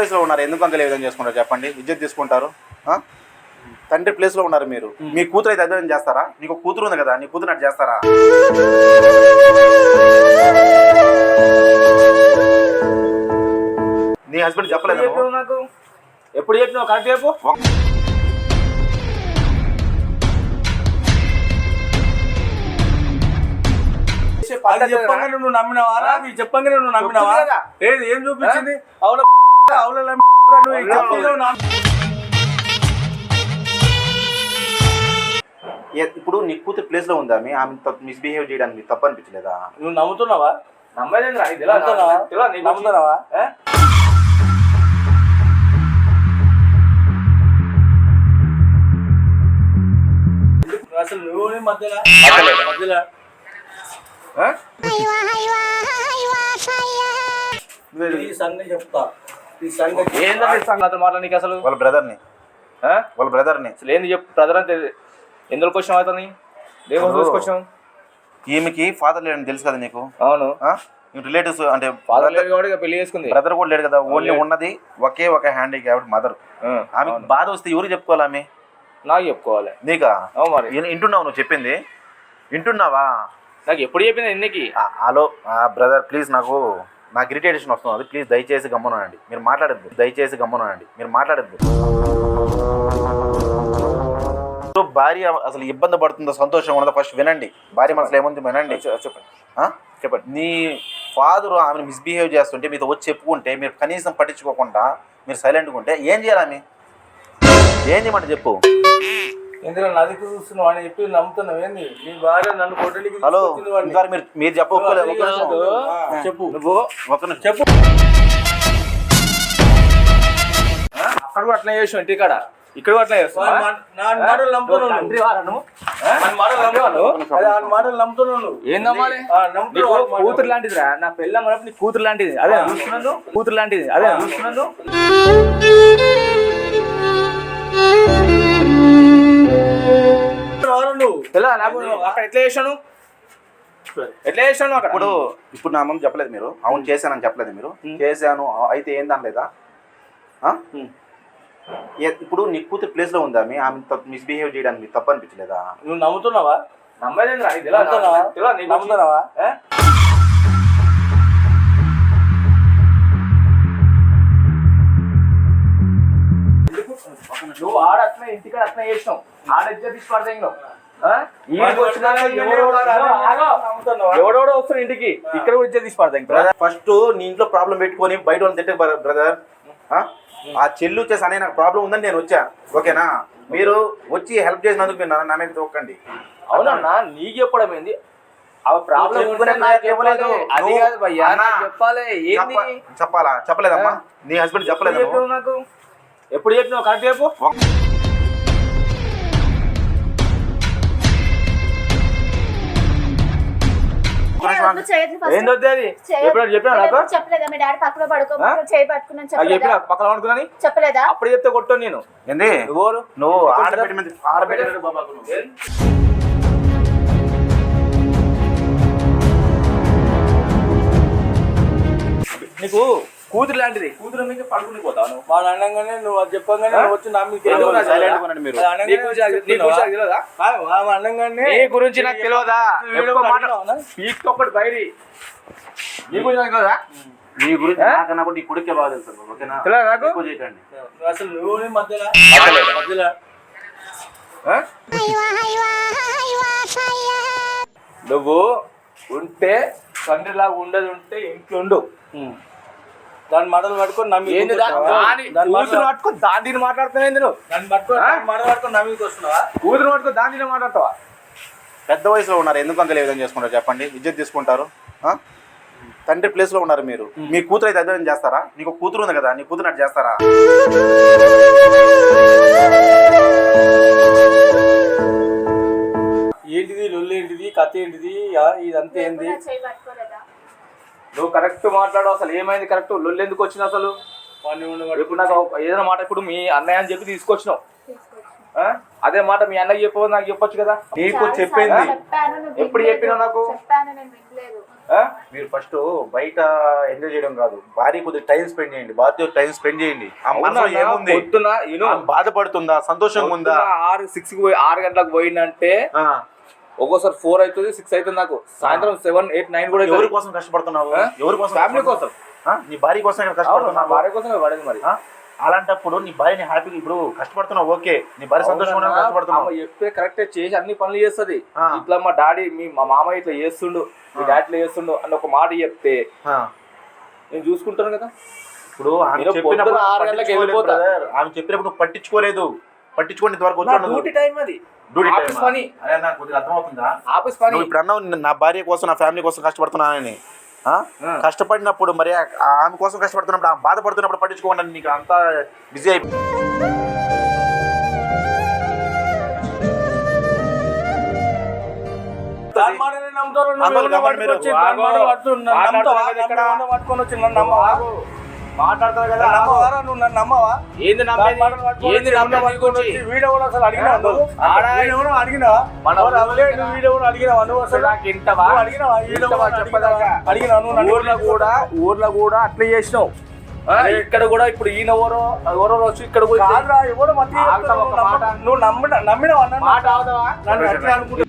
ప్లేస్లో ఉన్నారు. ఎందుకు అంకల్ ఏ విధంగా చేసుకుంటారు? చెప్పండి. విద్యుత్ తీసుకుంటారు? తండ్రి ప్లేస్లో ఉన్నారు మీరు. మీ కూతురు అయితే విధంగా చేస్తారా? నీకు ఒక కూతురు ఉంది కదా నీ కూతురు అటు చేస్తారా? నీ హస్బెండ్ చెప్పలేదు నాకు? ఎప్పుడు చెప్పినావు? కరెక్ట్ చెప్పు. చెప్పంగానే నువ్వు నమ్మినావా? చెప్పంగానే నువ్వు నమ్మినావా? ఏం చూపించింది? అవుల నువ్వు ఇప్పుడు నీ కూతురు ప్లేస్లో ఉందా? మీ ఆమె మిస్బిహేవ్ చేయడానికి తప్పు అనిపించలేదా నువ్వు నమ్ముతున్నావా నమ్మలేదు నమ్ముతున్నావా? అసలు నువ్వు మధ్యలో? మధ్యలో. సంగతి చెప్తా. ఏంటంటే సంగతి. మాట్లాడి అసలు? వాళ్ళ బ్రదర్ని? వాళ్ళ బ్రదర్ని. అసలు ఏంది చెప్పు? బ్రదర్ అంటే ఎందులో క్వశ్చన్ అవుతుంది? క్వశ్చన్ ఈమెకి ఫాదర్ లేడని తెలుసు కదా నీకు? అవును. రిలేటివ్స్ అంటే ఫాదర్ లేదు కాబట్టి పెళ్ళి చేసుకుంది. బ్రదర్ కూడా లేడు కదా? ఓన్లీ ఉన్నది ఒకే ఒక హ్యాండిక్యాప్డ్ మదర్ ఆ, ఆమె. బాధ వస్తే ఎవరు చెప్పుకోవాలి ఆమె? నాకు చెప్పుకోవాలి. నీకా? మరి. వింటున్నావు నువ్వు చెప్పింది? వింటున్నావా నాకు ఎప్పుడు చెప్పింది ఎన్నికి ఆ- హలో బ్రదర్ ప్లీజ్ నాకు నాకు ఇరిటేషన్ వస్తుంది. ప్లీజ్ దయచేసి గమ్మనండి మీరు మాట్లాడద్దు. దయచేసి గమ్మనండి మీరు మాట్లాడద్దు. సో భార్య అసలు ఇబ్బంది పడుతుందో సంతోషం ఉన్నదో ఫస్ట్ వినండి. భార్య మనసులో ఏముంది? వినండి. చెప్పండి? చెప్పండి. నీ ఫాదర్ ఆమెను మిస్బిహేవ్ చేస్తుంటే మీతో వచ్చి చెప్పుకుంటే మీరు కనీసం పట్టించుకోకుండా మీరు సైలెంట్గా ఉంటే ఏం చేయాలి ఆమె? ఏం చేయమంటే చెప్పు? ఎందుకంటే నది చూస్తున్నావు అని చెప్పి నమ్ముతున్నావు ఏంది నీ భార్య నన్ను కొట్టడానికి హలో. ఇంకా మీరు మీరు చెప్ప ఒక్క నిమిషం. చెప్పు నువ్వు ఒక్క నిమిషం. చెప్పు ఆ, అక్కడ కూడా అట్లా చేసావు ఇంటికాడ ఇక్కడ కూడా అట్లా చేస్తావా? వాడి మా- నా మాటలు నమ్ముతున్నావు నువ్వు నువ్వు. తండ్రి వాళ్ళ నువ్వు? ఆ? వాడి మాటలు నమ్ముతున్నావు అదే వాడి మాటలు నమ్ముతున్నావు నువ్వు. ఏం నమ్మాలి ఆ, నమ్ముతున్నావు నీకు వాడి మాటలు. కూతురు లాంటిదిరా నా పెళ్ళ కూతురు లాంటిది అదే చూస్తున్నాను కూతురు లాంటిది అదే చూస్తున్నాను అక్కడ ఎట్లా చేశాను? ఎట్లా చేశాను అక్కడ? ఇప్పుడు ఇప్పుడు నా ముందు చెప్పలేదు మీరు. అవును చేశానని చెప్పలేదు మీరు. చేశాను. అయితే ఏందని లేదా? ఆ? ఏ- ఇప్పుడు నీ కూతురు ప్లేస్లో ఉందా? మీ ఆమె మిస్బిహేవ్ చేయడానికి మీకు తప్పు అనిపించలేదా? నువ్వు నమ్ముతున్నావా? నమ్మలేదు? నమ్ముతున్నావా? నువ్వు ఆడ ఇంటికాడ అట్లా ఆడ వస్తారు ఇంటికి. ఇక్కడ కూడా తీసి బ్రదర్. ఫస్ట్ నీ ఇంట్లో ప్రాబ్లం పెట్టుకొని బయట వాళ్ళని తిట్టే బ్రదర్. ఆ? చెల్లి వచ్చేసి అనే నాకు ప్రాబ్లం ఉందని నేను వచ్చా. ఓకేనా? మీరు వచ్చి హెల్ప్ చేసినందుకు మీరు నా- మీద తోకండి అవునన్నా నీకు చెప్పడం ఏంది? ఆ ప్రాబ్లం చెప్పుకునే నాకు ఇవ్వలేదు. అది నువ్వు- కాదు భయ్యా అన్నా, నాకు చెప్పాలి. ఏంది? చెప్ప- చెప్పాలా? చెప్పలేదమ్మా. నీ హస్బెండ్ చెప్పలేదు ఎప్పుడు చెప్పినావు? కరెక్ట్ చెప్పు. ఏంది వద్దు అది? ఎప్పుడు చెప్పినా నాకు? చెప్పలేదా? మీ డాడీ పక్కన పడుకోబోతు చేయి పట్టుకున్నాను నాకు చెప్పినా? చెప్పలేదా పక్కన అనుకున్నాని చెప్పలేదా? అప్పుడు చెప్తే కొట్టాను నేను. ఏంది? నువ్వు ఎవరు? నువ్వు ఒక్క ఆడబెట్టి మీద ఆడబెట్టి బాబాకు నువ్వు. నీకు కూతురు లాంటిది. కూతురు మీద పడుకుని పోతావు నువ్వు. వాడు అనగానే నువ్వు అది చెప్పగానే వచ్చి నా మీద అనగానే నీ గురించి నాకు- తెలియదా? పీక్ ఒక్కటి బయరి నీ గురించి నాకు తెలియదా నీ గురించి నాకన్నా నీ కొడుకే బాగా తెలుసు ఓకేనా? ఎక్కువ చేయకండి. అసలు నువ్వు మధ్యలో? మధ్యలో. నువ్వు ఉంటే తండ్రిలాగా ఉండదు ఉంటే ఇంట్లో ఉండు. దాని మాటలు పట్టుకొని నమ్మి ఏంది దాని దాని కూతురు మాటలు పట్టుకో దాని మాట్లాడుతున్నావు నువ్వు? దాన్ని పట్టుకొని మాటలు పట్టుకొని నా మీదకి వస్తున్నావా కూతురు పట్టుకో దాని మాట్లాడతావా? పెద్ద వయసులో ఉన్నారు ఎందుకు అంకల్ ఏ విధంగా చేసుకుంటారు చెప్పండి? విద్యుత్ తీసుకుంటారు? తండ్రి ప్లేస్లో ఉన్నారు మీరు. మీ కూతురు అయితే విధంగా చేస్తారా? నీకు కూతురు ఉంది కదా నీ కూతురు అటు చేస్తారా? ఏంటిది లొల్లి ఏంటిది కథ ఏంటిది ఇదంతా ఏంది? పట్టుకోలేదా నువ్వు కరెక్ట్ మాట్లాడు అసలు ఏమైంది కరెక్ట్ లొల్లు ఎందుకు వచ్చిన అసలు? ఇప్పుడు నాకు ఏదైనా మాట ఇప్పుడు మీ అన్నయ్య అని చెప్పి తీసుకొచ్చినావు? అదే మాట మీ అన్నకి చెప్పవు నాకు చెప్పొచ్చు కదా? నీకు చెప్పింది. చెప్పాను, ఎప్పుడు. చెప్పినావు నాకు? మీరు ఫస్ట్ బయట ఎంజాయ్ చేయడం కాదు. భార్య కొద్దిగా టైం స్పెండ్ చేయండి. భార్యతో టైం స్పెండ్ చేయండి? ఏముంది? పొద్దున బాధపడుతుందా? సంతోషంగా ఉందా? ఆరు సిక్స్కి పోయి ఆరు గంటలకు పోయిందంటే. ఒక్కోసారి ఫోర్ అవుతుంది సిక్స్ అవుతుంది నాకు సాయంత్రం సెవెన్ ఎయిట్ నైన్ కూడా ఎవరి. కోసం కష్టపడుతున్నావు? ఎవరి కోసం ఫ్యామిలీ? ఆ? నీ భార్య కోసం కష్టపడుతున్నావు భార్య కోసం పడేది మరి? అలాంటప్పుడు నీ భార్యని హ్యాపీగా ఇప్పుడు కష్టపడుతున్నావు ఓకే నీ భార్య సంతోషంగా అవునన్నా, కష్టపడుతున్నావు చెప్పే కరెక్ట్ చేసి అన్ని పనులు చేస్తది. ఇట్లా మా డాడీ మీ మా మామయ్య ఇట్లా చేస్తుండు మీ డాడీ ఇట్లా చేస్తుండు అని ఒక మాట చెప్తే. నేను చూసుకుంటాను కదా ఇప్పుడు ఆమె చెప్పినప్పుడు. ఆమె చెప్పినప్పుడు పట్టించుకోలేదు పట్టించుకోండి ఇంతవరకు డ్యూటీ టైం అది ఆఫీస్? పని. ఆఫీస్ పని. నువ్వు ఇప్పుడు అన్నావు నా భార్య కోసం నా ఫ్యామిలీ కోసం కష్టపడుతున్నానని. కష్టపడినప్పుడు మరి ఆమె కోసం కష్టపడుతున్నప్పుడు ఆమె బాధపడుతున్నప్పుడు పట్టించుకోండి నీకు అంతా బిజీ అయిపోయి దాని మాటనే నమ్ముతారు, నమ్మవా? మాట్లాడతారు కదా నన్ను నమ్మవారా? నువ్వు నన్ను నమ్మవా? ఏంది నమ్మేది? ఏంది నమ్మేది అసలు అడిగినావా నువ్వు? అడిగినావా? మన నువ్వు వీడెవడో అడిగినావా నువ్వు అసలు? నాకు ఇంతవా? నువ్వు అడిగినావా? వీడెవడో ఇంతవా అడిగినావా? చెప్పదాకా? అడిగినావా? నువ్వు నన్ను ఊర్లో కూడా ఊర్లో కూడా అట్లా చేసినావు ఇక్కడ కూడా ఇప్పుడు ఈయన ఎవరో ఎవరో వచ్చి ఇక్కడ నువ్వు నమ్మిన నమ్మినావా నన్ను? మాట అవుతావా నన్ను అనుకుంటా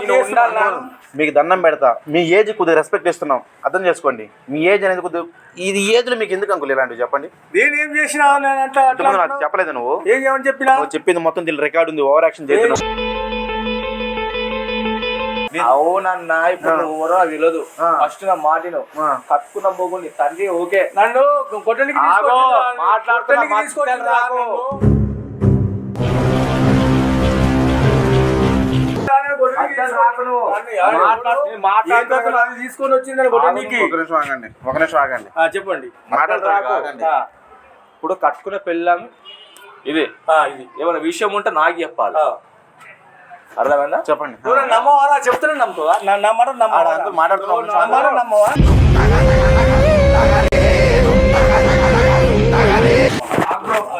నేను ఉండాలా? మీకు దండం పెడతా. మీ ఏజ్ కొద్దిగా రెస్పెక్ట్ ఇస్తున్నాం. అర్థం చేసుకోండి. మీ ఏజ్ అనేది కొద్దిగా ఇది ఏజ్లో మీకు ఎందుకు అంకుల్ ఇలాంటివి చెప్పండి? నేను ఏం చేసినావు నేను అట్లా అట్లా ఇంతకుముందు నాకు? చెప్పలేదు నువ్వు? ఏం చేయమని చెప్పినా? నువ్వు చెప్పింది మొత్తం దీని రికార్డు ఉంది. ఓవర్ యాక్షన్ చేస్తున్నావు అవునన్నా ఇప్పుడు ఎవరో నాకు తెలియదు. ఫస్ట్ నా మాటిను. కట్టుకున్న బొగ్గు నీ తండ్రి ఓకే. నన్ను కొట్టడానికి. మాట్లాడుతున్నా, తీసుకొని కొట్టడానికి. ఒక నిమిషం ఆగండి చెప్పండి. ఆ. ఇప్పుడు కట్టుకునే పెళ్ళాం ఇది. ఏమైనా విషయం ఉంటే నాకు చెప్పాలి. అర్థమైందా? చెప్పండి. నమ్మవారా? చెప్తున్నా నమ్ముతావా? నా మాట ఆడ నమ్మవా అందరూ మాట్లాడుతున్నాం ఒక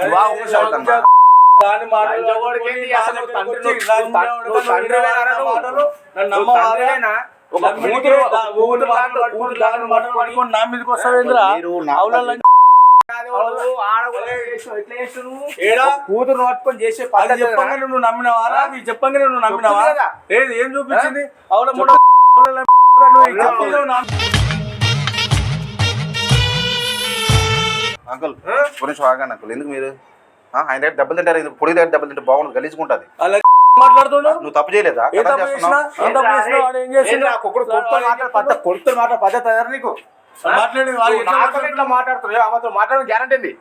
నా నిమిషం దాని మాటలు? ఒక కూతురు దాని నా మీదకి వస్తావేంద్రా? పట్టుకొని చేసే పద్ధతి చెప్పంగానే నువ్వు నమ్మినావా? అది చెప్పంగానే నువ్వు నమ్మినావా. ఏది ఏం చూపించింది? అవుల అంకుల్ ఆగండి అంకుల్. ఎందుకు మీరు? ఆయన దగ్గర దెబ్బలు తింటారు. ఎందుకు పొడి దగ్గర దెబ్బలు తింటే బాగుంది గలీజుకుంటుంది. అలా మాట్లాడుతుండు నువ్వు తప్పు చేయలేదా? పద్ధతి అదే నీకు? మాట్లాడుతున్నావు? ఆమెతో మాట్లాడడం గ్యారంటీ?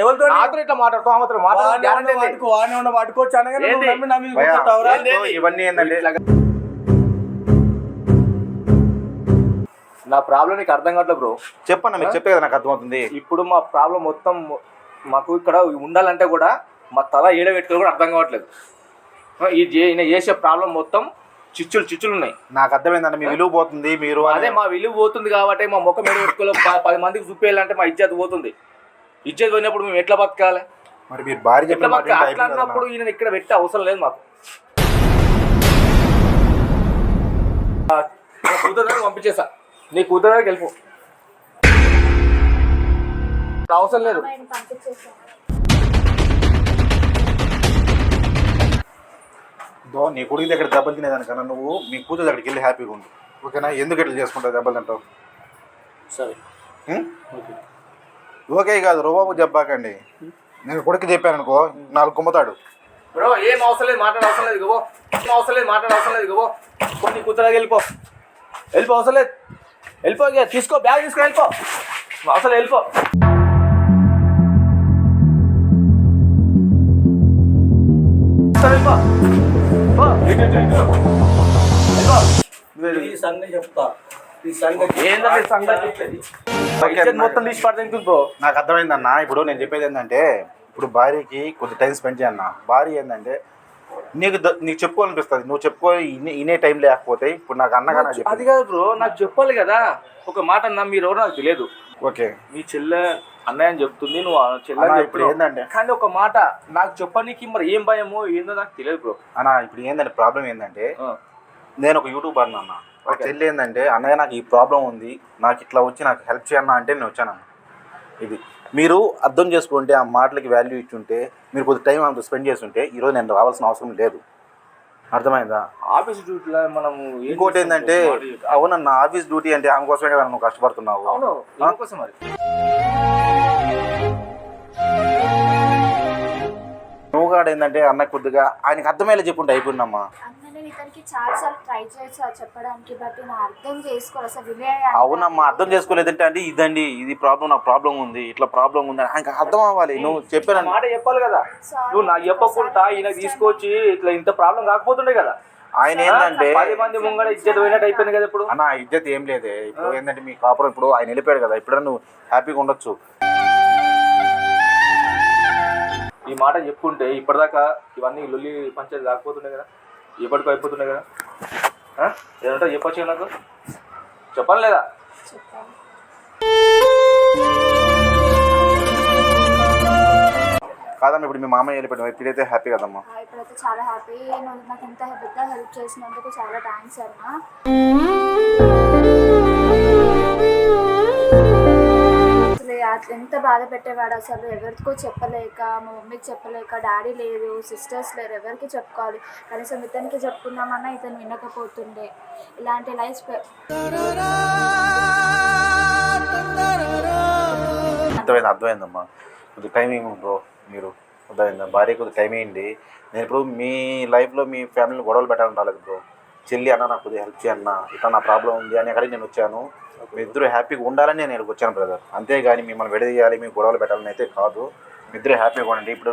ఎవరితో నాతో ఇట్లా మాట్లాడుతావు ఆమెతో మాట్లాడడం గ్యారంటీ వాడిని ఉన్న అనగానే? ఏంటో ఇవన్నీ ఏంటంటే నా ప్రాబ్లం నీకు అర్థం కావట్లేదు బ్రో. చెప్పన్న మీకు చెప్పే కదా నాకు అర్థమవుతుంది. ఇప్పుడు మా ప్రాబ్లం మొత్తం మాకు ఇక్కడ ఉండాలంటే కూడా మా తల ఏడ కూడా అర్థం కావట్లేదు. ఈ ఈయన చేసే ప్రాబ్లం మొత్తం చిచ్చులు చిచ్చులు ఉన్నాయి. నాకు అర్థమైందండి మీ విలువ పోతుంది మీరు అదే మా విలువ పోతుంది కాబట్టి మా ముఖం ఏడ పెట్టుకోలే. పది మందికి చూపేయాలంటే మా ఇజ్జత్ పోతుంది. ఇజ్జత్ పోయినప్పుడు మేము ఎట్లా బతకాలి? మరి మీరు భార్య అట్లా అన్నప్పుడు. ఈయన ఇక్కడ పెట్టే అవసరం లేదు మాకు. కూతురు పంపించేసా నీ కూతురు దగ్గరికి అవసరం లేదు. నీ కొడుకు దగ్గర దెబ్బలు తినేదానికన్నా నువ్వు మీ కూతురు దగ్గరికి వెళ్ళి హ్యాపీగా ఉండు. ఓకేనా? ఎందుకు ఇట్లా చేసుకుంటావు దెబ్బలు తింటావు? సరే? ఓకే. కాదు రుబాబు చెప్పాకండి నేను కొడుకు చెప్పాను అనుకో నాలుగు కుమ్మతాడు. బ్రో ఏం అవసరం లేదు మాట్లాడ అవసరం లేదు గో ఏం అవసరం లేదు మాట్లాడ అవసరం లేదు గో కొన్ని కూతురు వెళ్ళిపో. వెళ్ళిపో అవసరం లేదు. వెళ్ళిపో ఇక తీసుకో బ్యాగ్ తీసుకో వెళ్ళిపో. అవసరం లేదు, వెళ్ళిపో. మొత్తం తీసి పడుతుంది బ్రో? నాకు అర్థమైందన్న ఇప్పుడు నేను చెప్పేది ఏంటంటే ఇప్పుడు భార్యకి కొద్ది టైం స్పెండ్ చేయన్న భార్య ఏంటంటే నీకు నీకు చెప్పుకోవాలనిపిస్తుంది. నువ్వు చెప్పుకో ఇనే- ఇనే టైం లేకపోతే ఇప్పుడు నాకు అన్నగా అది చెప్పింది. కాదు బ్రో నాకు చెప్పాలి కదా. ఒక మాట అన్నా మీరు ఎవరో నాకు తెలియదు. ఓకే. మీ చెల్లె అన్నయ్య అని చెప్తుంది నువ్వు ఆ చెల్లె అన్నా, అని ఇప్పుడు చెప్తున్నావు. ఏందంటే కానీ ఒక మాట నాకు చెప్పనీకి మరి ఏం భయమో ఏందో నాకు తెలియదు బ్రో. అన్న ఇప్పుడు ఏంటంటే ప్రాబ్లం ఏంటంటే నేను ఒక యూట్యూబర్ అన్న. Okay. చెల్లి ఏంటంటే అన్నయ్య నాకు ఈ ప్రాబ్లం ఉంది నాకు ఇట్లా వచ్చి నాకు హెల్ప్ చేయన్నా అంటే నేను వచ్చాను ఇది. మీరు అర్థం చేసుకుంటే ఆ మాటలకి వాల్యూ ఇచ్చుంటే మీరు కొద్ది టైం అంత స్పెండ్ చేస్తుంటే ఈరోజు నేను రావాల్సిన అవసరం లేదు. అర్థమైందా? ఆఫీస్ డ్యూటీలో మనము ఏం ఇంకోటి చేస్తాం? ఏంటంటే bro? మాట చెప్పు. అవునన్న ఆఫీస్ డ్యూటీ అంటే ఆమె కోసమే కదా నువ్వు కష్టపడుతున్నావు. అవును ఎందుకోసం మరి? కూడా ఏంటంటే అన్న కొద్దిగా ఆయనకి అర్థమయ్యేలా చెప్పుంటే అయిపోయిందమ్మా. అన్న నేను ఇతనికి చాలా సార్లు ట్రై చేసా చెప్పడానికి బట్ నేను అర్థం చేసుకోవాలి అసలు వినయ అవునమ్మా అర్థం చేసుకోలేదంటే అంటే ఇదండి ఇది ప్రాబ్లం నాకు ప్రాబ్లం ఉంది ఇట్లా ప్రాబ్లం ఉంది అని ఆయనకి అర్థం అవ్వాలి. నువ్వు చెప్పాను మాట చెప్పాలి కదా. నువ్వు నాకు చెప్పకుండా ఈయన తీసుకొచ్చి ఇట్లా ఇంత ప్రాబ్లం కాకపోతుండే కదా. ఆయన ఏంటంటే పది మంది ముంగడ ఇచ్చేది పోయినట్టు అయిపోయింది కదా ఇప్పుడు. అన్న ఇజ్జత్ ఏం లేదే. ఇప్పుడు ఏంటంటే మీ కాపురం ఇప్పుడు ఆయన వెళ్ళిపోయాడు కదా. ఇప్పుడు నువ్వు హ్యాపీగా ఉండొచ్చు. ఈ మాట చెప్పుకుంటే ఇప్పటిదాకా ఇవన్నీ లొల్లి పంచాయతీ కాకపోతుండే కదా. ఎప్పటికో అయిపోతుండే కదా? ఏదంటే చెప్పొచ్చు నాకు? చెప్పాలి లేదా? కాదమ్మా ఇప్పుడు మీ మామయ్య వెళ్ళిపోయాడు. ఇప్పుడైతే హ్యాపీ కదమ్మా? ఇప్పుడైతే చాలా హ్యాపీ నువ్వు నాకు ఇంత పెద్ద హెల్ప్ చేసినందుకు చాలా థ్యాంక్స్ అన్న ఎంత బాధ పెట్టేవాడు అసలు? ఎవరికో చెప్పలేక మా మమ్మీకి చెప్పలేక డాడీ లేదు సిస్టర్స్ లేరు ఎవరికి చెప్పుకోవాలి? కనీసం ఇతనికి చెప్పుకుందామన్నా ఇతను వినకపోతుండే. ఇలాంటి లైఫ్ అర్థమైంది? అర్థమైందమ్మా. కొద్దిగా టైమింగ్ బ్రో మీరు. అర్థమైందా? భార్య కొద్దిగా టైం అయ్యింది నేను ఇప్పుడు మీ లైఫ్లో మీ ఫ్యామిలీని గొడవలు పెట్టాలని రాలేదు బ్రో. చెల్లి అన్న నాకు కొద్దిగా హెల్ప్ చేయన్న ఇట్లా నా ప్రాబ్లం ఉంది అని అక్కడికి నేను వచ్చాను. మీ ఇద్దరు హ్యాపీగా ఉండాలని నేను ఇక్కడికి వచ్చాను బ్రదర్ అంతేగాని మిమ్మల్ని విడదీయాలి మీకు గొడవలు పెట్టాలని అయితే కాదు. మీ ఇద్దరు హ్యాపీగా ఉండండి. ఇప్పుడు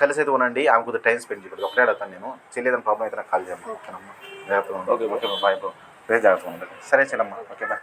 కలిసి అయితే ఉండండి. ఆమె కొద్దిగా టైం స్పెండ్ చేయండి. ఒకటే అడుగుతాను నేను. చెల్లి ఏదైనా ప్రాబ్లం అయితే నాకు కాల్ చేయమ్మా ఓకేనమ్మా. జాగ్రత్తగా bro. ఓకే బాయ్ బ్రో జాగ్రత్తగా ఉండండి సరే చెల్లమ్మా. Okay bye